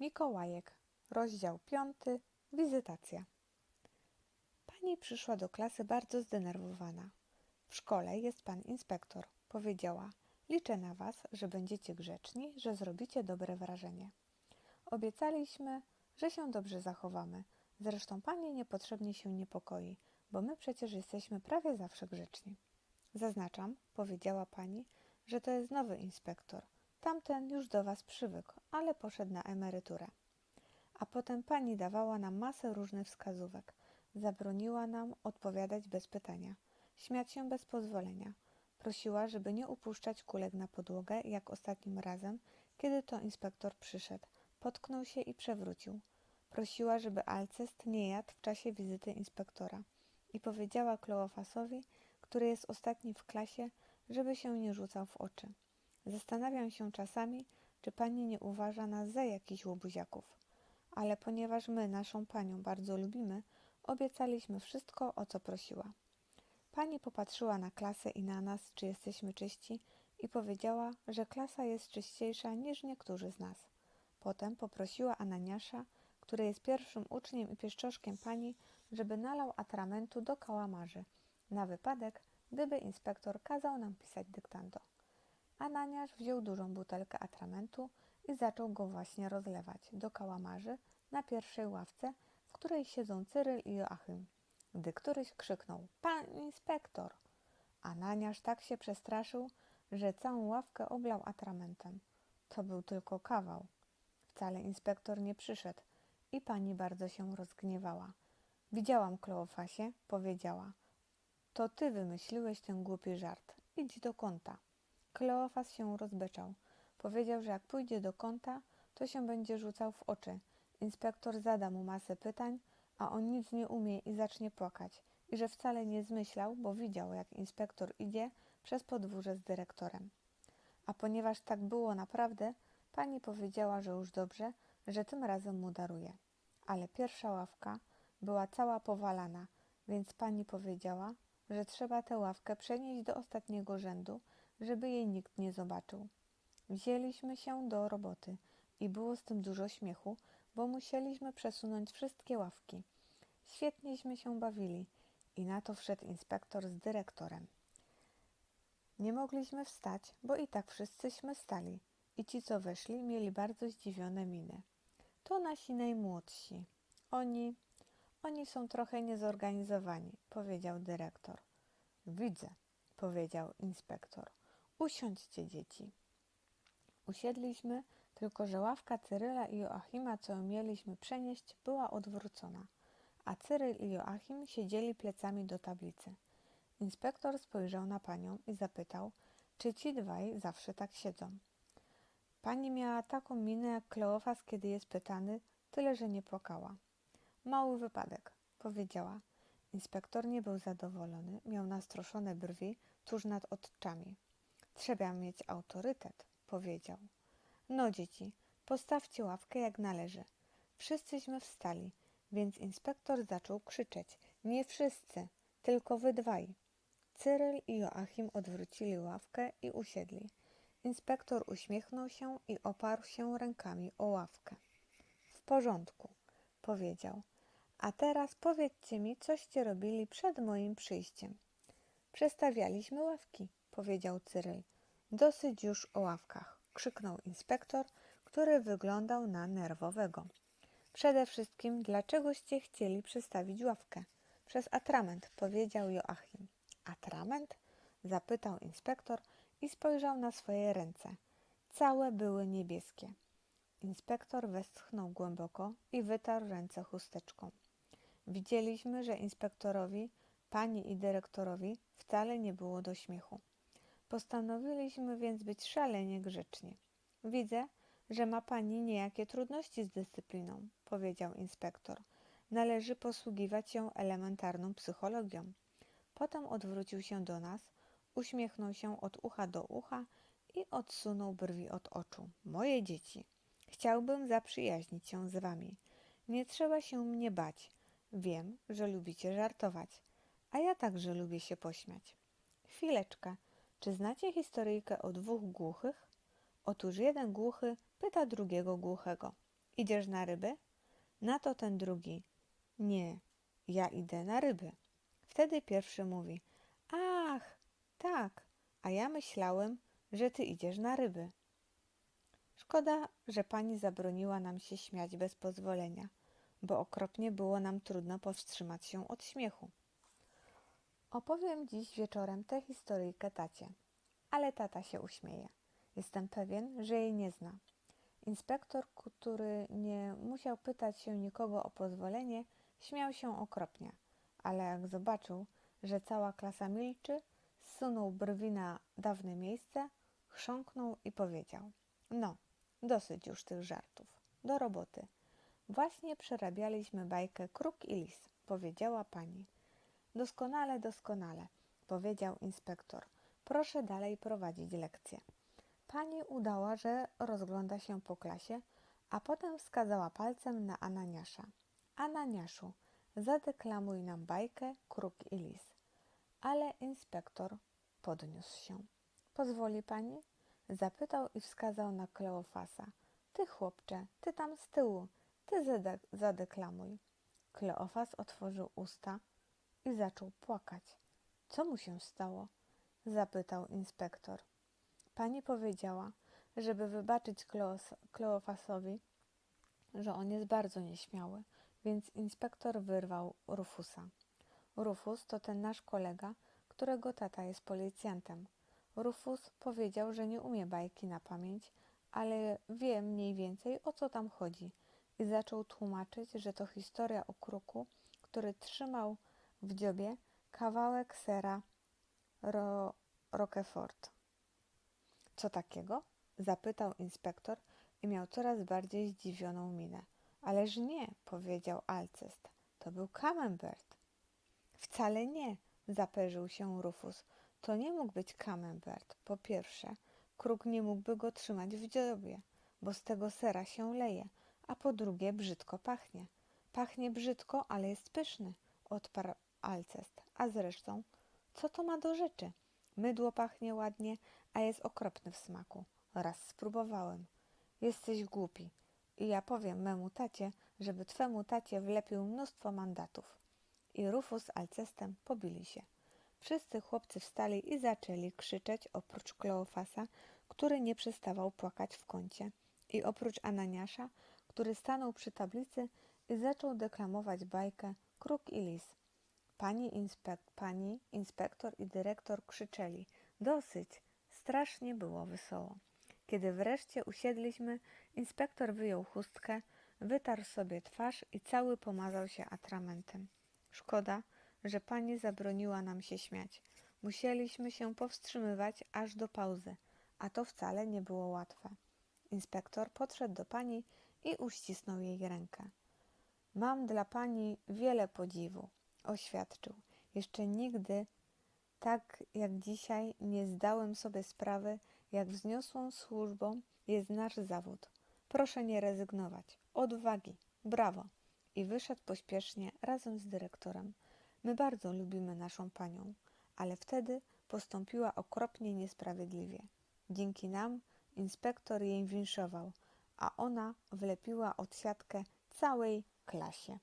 Mikołajek, rozdział piąty, wizytacja. Pani przyszła do klasy bardzo zdenerwowana. W szkole jest pan inspektor, powiedziała. Liczę na was, że będziecie grzeczni, że zrobicie dobre wrażenie. Obiecaliśmy, że się dobrze zachowamy. Zresztą pani niepotrzebnie się niepokoi, bo my przecież jesteśmy prawie zawsze grzeczni. Zaznaczam, powiedziała pani, że to jest nowy inspektor. Tamten już do was przywykł, ale poszedł na emeryturę. A potem pani dawała nam masę różnych wskazówek. Zabroniła nam odpowiadać bez pytania, śmiać się bez pozwolenia. Prosiła, żeby nie upuszczać kulek na podłogę, jak ostatnim razem, kiedy to inspektor przyszedł. Potknął się i przewrócił. Prosiła, żeby Alcest nie jadł w czasie wizyty inspektora. I powiedziała Kloofasowi, który jest ostatni w klasie, żeby się nie rzucał w oczy. Zastanawiam się czasami, czy pani nie uważa nas za jakichś łobuziaków. Ale ponieważ my naszą panią bardzo lubimy, obiecaliśmy wszystko, o co prosiła. Pani popatrzyła na klasę i na nas, czy jesteśmy czyści, i powiedziała, że klasa jest czyściejsza niż niektórzy z nas. Potem poprosiła Ananiasza, który jest pierwszym uczniem i pieszczoszkiem pani, żeby nalał atramentu do kałamarzy, na wypadek, gdyby inspektor kazał nam pisać dyktando. Ananiasz wziął dużą butelkę atramentu i zaczął go właśnie rozlewać do kałamarzy na pierwszej ławce, w której siedzą Cyryl i Joachim, gdy któryś krzyknął – Pan inspektor! Ananiasz tak się przestraszył, że całą ławkę oblał atramentem. To był tylko kawał. Wcale inspektor nie przyszedł i pani bardzo się rozgniewała. Widziałam Kleofasie, powiedziała. To ty wymyśliłeś ten głupi żart. Idź do kąta. Kleofas się rozbeczał. Powiedział, że jak pójdzie do kąta, to się będzie rzucał w oczy. Inspektor zada mu masę pytań, a on nic nie umie i zacznie płakać. I że wcale nie zmyślał, bo widział, jak inspektor idzie przez podwórze z dyrektorem. A ponieważ tak było naprawdę, pani powiedziała, że już dobrze, że tym razem mu daruje. Ale pierwsza ławka była cała powalana, więc pani powiedziała, że trzeba tę ławkę przenieść do ostatniego rzędu, żeby jej nikt nie zobaczył. Wzięliśmy się do roboty i było z tym dużo śmiechu, bo musieliśmy przesunąć wszystkie ławki. Świetnieśmy się bawili i na to wszedł inspektor z dyrektorem. Nie mogliśmy wstać, bo i tak wszyscyśmy stali i ci, co weszli, mieli bardzo zdziwione miny. To nasi najmłodsi. Oni, oni są trochę niezorganizowani, powiedział dyrektor. Widzę, powiedział inspektor. Usiądźcie, dzieci. Usiedliśmy, tylko że ławka Cyryla i Joachima, co mieliśmy przenieść, była odwrócona, a Cyryl i Joachim siedzieli plecami do tablicy. Inspektor spojrzał na panią i zapytał, czy ci dwaj zawsze tak siedzą. Pani miała taką minę jak Kleofas, kiedy jest pytany, tyle że nie płakała. Mały wypadek, powiedziała. Inspektor nie był zadowolony, miał nastroszone brwi tuż nad oczami. Trzeba mieć autorytet, powiedział. No, dzieci, postawcie ławkę jak należy. Wszyscyśmy wstali, więc inspektor zaczął krzyczeć. Nie wszyscy, tylko wy dwaj. Cyryl i Joachim odwrócili ławkę i usiedli. Inspektor uśmiechnął się i oparł się rękami o ławkę. W porządku, powiedział. A teraz powiedzcie mi, coście robili przed moim przyjściem. Przestawialiśmy ławki, powiedział Cyryl. Dosyć już o ławkach, krzyknął inspektor, który wyglądał na nerwowego. Przede wszystkim, dlaczegoście chcieli przestawić ławkę? Przez atrament, powiedział Joachim. Atrament? zapytał inspektor i spojrzał na swoje ręce. Całe były niebieskie. Inspektor westchnął głęboko i wytarł ręce chusteczką. Widzieliśmy, że inspektorowi, pani i dyrektorowi wcale nie było do śmiechu. Postanowiliśmy więc być szalenie grzeczni. Widzę, że ma pani niejakie trudności z dyscypliną, powiedział inspektor. Należy posługiwać się elementarną psychologią. Potem odwrócił się do nas, uśmiechnął się od ucha do ucha i odsunął brwi od oczu. Moje dzieci, chciałbym zaprzyjaźnić się z wami. Nie trzeba się mnie bać. Wiem, że lubicie żartować, a ja także lubię się pośmiać. Chwileczkę, czy znacie historyjkę o dwóch głuchych? Otóż jeden głuchy pyta drugiego głuchego. Idziesz na ryby? Na to ten drugi: Nie, ja idę na ryby. Wtedy pierwszy mówi: Ach, tak, a ja myślałem, że ty idziesz na ryby. Szkoda, że pani zabroniła nam się śmiać bez pozwolenia, bo okropnie było nam trudno powstrzymać się od śmiechu. Opowiem dziś wieczorem tę historyjkę tacie, ale tata się uśmieje. Jestem pewien, że jej nie zna. Inspektor, który nie musiał pytać się nikogo o pozwolenie, śmiał się okropnie, ale jak zobaczył, że cała klasa milczy, zsunął brwi na dawne miejsce, chrząknął i powiedział: No, dosyć już tych żartów. Do roboty. Właśnie przerabialiśmy bajkę Kruk i Lis, powiedziała pani. Doskonale, doskonale, powiedział inspektor. Proszę dalej prowadzić lekcję. Pani udała, że rozgląda się po klasie, a potem wskazała palcem na Ananiasza. Ananiaszu, zadeklamuj nam bajkę Kruk i Lis. Ale inspektor podniósł się. Pozwoli pani? Zapytał i wskazał na Kleofasa. Ty, chłopcze, ty tam z tyłu, ty zade- zadeklamuj. Kleofas otworzył usta i zaczął płakać. Co mu się stało? Zapytał inspektor. Pani powiedziała, żeby wybaczyć Kleos- Kleofasowi, że on jest bardzo nieśmiały, więc inspektor wyrwał Rufusa. Rufus to ten nasz kolega, którego tata jest policjantem. Rufus powiedział, że nie umie bajki na pamięć, ale wie mniej więcej o co tam chodzi i zaczął tłumaczyć, że to historia o kruku, który trzymał w dziobie kawałek sera ro Roquefort. Co takiego? zapytał inspektor i miał coraz bardziej zdziwioną minę. Ależ nie, powiedział Alcest. To był camembert. Wcale nie, zaperzył się Rufus. To nie mógł być camembert. Po pierwsze, kruk nie mógłby go trzymać w dziobie, bo z tego sera się leje, a po drugie brzydko pachnie. Pachnie brzydko, ale jest pyszny, odparł Alcest. A zresztą, co to ma do rzeczy? Mydło pachnie ładnie, a jest okropny w smaku. Raz spróbowałem. Jesteś głupi. I ja powiem memu tacie, żeby twemu tacie wlepił mnóstwo mandatów. I Rufus z Alcestem pobili się. Wszyscy chłopcy wstali i zaczęli krzyczeć oprócz Kleofasa, który nie przestawał płakać w kącie, i oprócz Ananiasza, który stanął przy tablicy i zaczął deklamować bajkę Kruk i Lis. Pani, inspek pani inspektor i dyrektor krzyczeli: Dosyć! Strasznie było wesoło. Kiedy wreszcie usiedliśmy, inspektor wyjął chustkę, wytarł sobie twarz i cały pomazał się atramentem. Szkoda, że pani zabroniła nam się śmiać. Musieliśmy się powstrzymywać aż do pauzy, a to wcale nie było łatwe. Inspektor podszedł do pani i uścisnął jej rękę. Mam dla pani wiele podziwu, oświadczył. Jeszcze nigdy tak jak dzisiaj nie zdałem sobie sprawy, jak wzniosłą służbą jest nasz zawód. Proszę nie rezygnować. Odwagi. Brawo. I wyszedł pośpiesznie razem z dyrektorem. My bardzo lubimy naszą panią, ale wtedy postąpiła okropnie niesprawiedliwie. Dzięki nam inspektor jej winszował, a ona wlepiła odsiadkę całej klasie.